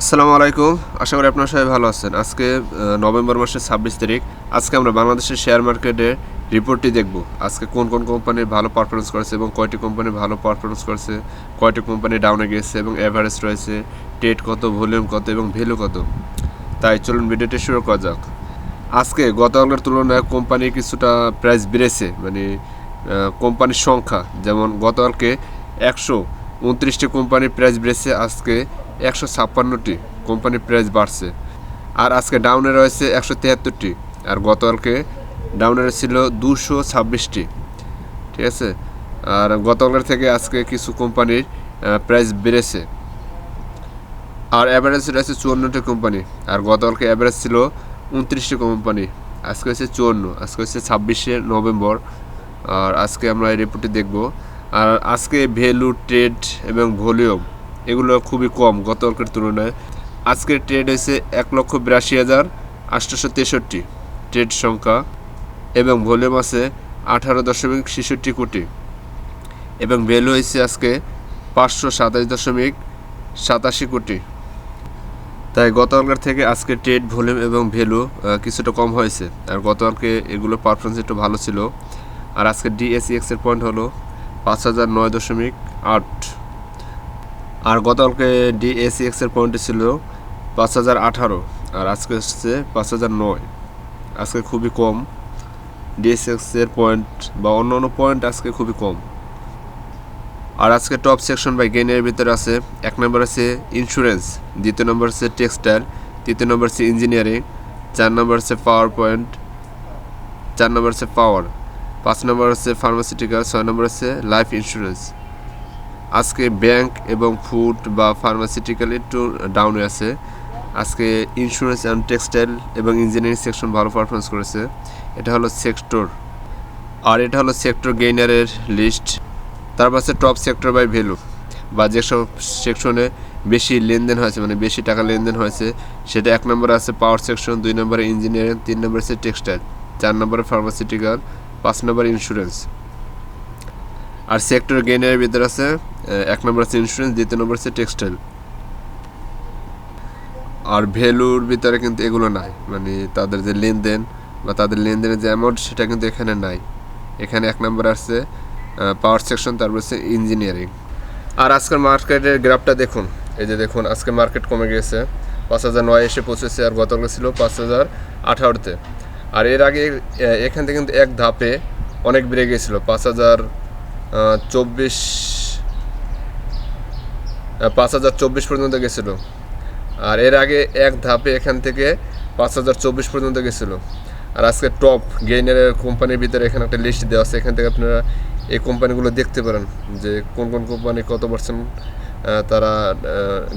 আসসালামু আলাইকুম। আশা করি আপনারা সবাই ভালো আছেন। আজকে নভেম্বর মাসের ছাব্বিশ তারিখ। আজকে আমরা বাংলাদেশের শেয়ার মার্কেটের রিপোর্টটি দেখব। আজকে কোন কোন কোম্পানি ভালো পারফরমেন্স করেছে এবং কয়টি কোম্পানি ভালো পারফরমেন্স করেছে, কয়টি কোম্পানি ডাউনে গিয়েছে এবং অ্যাভারেজ রয়েছে টেট কত ভলিউম কত এবং ভ্যালু কত। তাই চলুন ভিডিওটি শুরু করা যাক। আজকে গতকালের তুলনায় কোম্পানি কিছুটা প্রাইস বেড়েছে। মানে কোম্পানির সংখ্যা। যেমন গতকালকে একশো উনত্রিশটি কোম্পানির প্রাইস বেড়েছে আজকে একশো ছাপ্পান্নটি কোম্পানির প্রাইস বাড়ছে। আর আজকে ডাউনে রয়েছে একশো তিয়াত্তরটি আর গতকালকে ডাউনে ছিল দুশো ছাব্বিশটি। ঠিক আছে? আর গতকালের থেকে আজকে কিছু কোম্পানির প্রাইস বেড়েছে। আর অ্যাভারেজ রয়েছে চুয়ান্নটি কোম্পানি। আর গতকালকে অ্যাভারেজ ছিল উনত্রিশটি কোম্পানি। আজকে হচ্ছে চুয়ান্ন, আজকে হচ্ছে ছাব্বিশে নভেম্বর। আর আজকে আমরা এই রিপোর্টটি দেখব। আর আজকে ভ্যালু ট্রেড এবং ভলিউম এগুলো খুবই কম গতকালকের তুলনায়। আজকের ট্রেড হয়েছে এক লক্ষ বিরাশি হাজার আটশোশো তেষট্টি ট্রেড সংখ্যা এবং ভলিউম আছে আঠারো দশমিক ছেষট্টি কোটি এবং ভ্যালু হয়েছে আজকে পাঁচশো সাতাশ দশমিক সাতাশি কোটি। তাই গতকালকার থেকে আজকে ট্রেড ভলিউম এবং ভ্যালু কিছুটা কম হয়েছে। আর গতকালকে এগুলো পারফরমেন্স একটু ভালো ছিল। আর আজকে ডিএসিএক্স এর পয়েন্ট হলো পাঁচ হাজার নয় দশমিক আট। আর গতকালকে ডিএসিএক্স এর পয়েন্ট ছিল পাঁচ হাজার আঠারো, আর আজকে হচ্ছে পাঁচ হাজার নয়। আজকে খুবই কম। ডিএসএক্স এর পয়েন্ট বা অন্য অন্য পয়েন্ট আজকে খুবই কম। আর আজকে টপ সেকশন বা গেইনের ভিতরে আছে, এক নম্বর আছে ইন্স্যুরেন্স দ্বিতীয় নম্বর আছে টেক্সটাইল তৃতীয় নম্বর আছে ইঞ্জিনিয়ারিং চার নম্বর আছে পাওয়ার পয়েন্ট চার নম্বর আছে পাওয়ার পাঁচ নম্বর আছে ফার্মাসিউটিক্যাল ছয় নম্বর আছে লাইফ ইন্স্যুরেন্স আজকে ব্যাংক এবং ফুড বা ফার্মাসিউটিক্যাল একটু ডাউনে আছে। আজকে ইন্স্যুরেন্স অ্যান্ড টেক্সটাইল এবং ইঞ্জিনিয়ারিং সেকশন ভালো পারফরমেন্স করেছে। এটা হলো সেক্টর আর এটা হলো সেক্টর গেইনারের লিস্ট তারপর আছে টপ সেক্টর বাই ভ্যালু বা যেসব সেকশনে বেশি লেনদেন হয়েছে মানে বেশি টাকা লেনদেন হয়েছে, সেটা এক নম্বরে আছে পাওয়ার সেকশন দুই নম্বরে ইঞ্জিনিয়ারিং তিন নম্বরে আছে টেক্সটাইল চার নম্বরে ফার্মাসিউটিক্যাল পাঁচ নম্বর ইন্স্যুরেন্স আর সেক্টর গেইনের ভিতরে আছে এক নম্বর আছে ইন্স্যুরেন্স দ্বিতীয় নম্বর আছে টেক্সটাইল আর ভ্যালুর ভিতরে কিন্তু এগুলো নাই মানে তাদের যে লেনদেন বা তাদের লেনদেনের যে অ্যামাউন্ট সেটা কিন্তু এখানে নাই। এখানে এক নম্বর আছে পাওয়ার সেকশন তারপর হচ্ছে ইঞ্জিনিয়ারিং আর আজকের মার্কেটের গ্রাফটা দেখুন, এই যে দেখুন, আজকে মার্কেট কমে গিয়েছে। পাঁচ হাজার নয় এসে পৌঁছেছে আর গতকাল ছিল পাঁচ হাজার আঠারোতে। আর এর আগে এখান থেকে কিন্তু এক ধাপে অনেক বেড়ে গিয়েছিল পাঁচ হাজার চব্বিশ পাঁচ হাজার চব্বিশ পর্যন্ত গেছিল। আর এর আগে এক ধাপে এখান থেকে পাঁচ হাজার চব্বিশ পর্যন্ত গেছিল। আর আজকে টপ গেইনারের কোম্পানির ভিতরে এখানে একটা লিস্ট দেওয়া আছে। এখান থেকে আপনারা এই কোম্পানিগুলো দেখতে পারেন যে কোন কোন কোম্পানি কত পার্সেন্ট তারা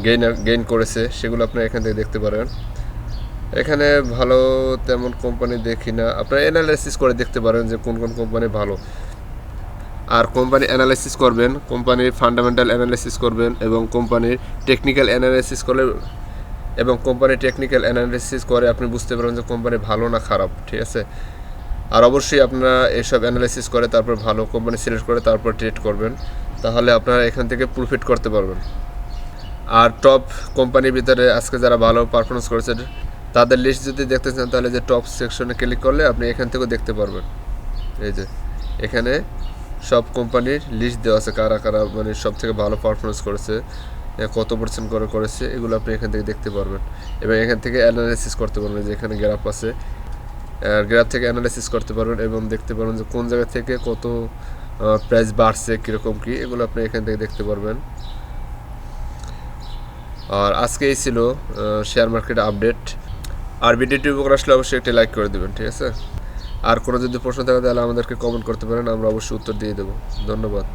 গেইনার গেইন করেছে, সেগুলো আপনারা এখান থেকে দেখতে পারেন। এখানে ভালো তেমন কোম্পানি দেখি না। আপনারা অ্যানালাইসিস করে দেখতে পারেন যে কোন কোন কোম্পানি ভালো। আর কোম্পানি অ্যানালাইসিস করবেন কোম্পানির ফান্ডামেন্টাল অ্যানালাইসিস করবেন এবং কোম্পানির টেকনিক্যাল অ্যানালাইসিস করলে এবং কোম্পানির টেকনিক্যাল অ্যানালাইসিস করে আপনি বুঝতে পারবেন যে কোম্পানি ভালো না খারাপ, ঠিক আছে? আর অবশ্যই আপনারা এসব অ্যানালাইসিস করে তারপর ভালো কোম্পানি সিলেক্ট করে তারপর ট্রেড করবেন, তাহলে আপনারা এখান থেকে প্রফিট করতে পারবেন। আর টপ কোম্পানির ভিতরে আজকে যারা ভালো পারফরমেন্স করেছে তাদের লিস্ট যদি দেখতে চান, তাহলে যে টপ সেকশনে ক্লিক করলে আপনি এখান থেকেও দেখতে পারবেন। এই যে, এখানে সব কোম্পানির লিস্ট দেওয়া আছে, কারা কারা মানে সব থেকে ভালো পারফরমেন্স করেছে কত পার্সেন্ট করে করেছে, এগুলো আপনি এখান থেকে দেখতে পারবেন। এবং এখান থেকে অ্যানালাইসিস করতে পারবেন যে এখানে গ্রাফ আছে। গ্রাফ থেকে অ্যানালাইসিস করতে পারবেন এবং দেখতে পারবেন যে কোন জায়গা থেকে কত প্রাইস বাড়ছে, কীরকম কী, এগুলো আপনি এখান থেকে দেখতে পারবেন। আর আজকে এই ছিল শেয়ার মার্কেট আপডেট আর ভিডিওটি উপকার আসলে অবশ্যই একটি লাইক করে দেবেন, ঠিক আছে? আর কোনো যদি প্রশ্ন থাকে তাহলে আমাদেরকে কমেন্ট করতে পারেন, আমরা অবশ্যই উত্তর দিয়ে দেবো। ধন্যবাদ।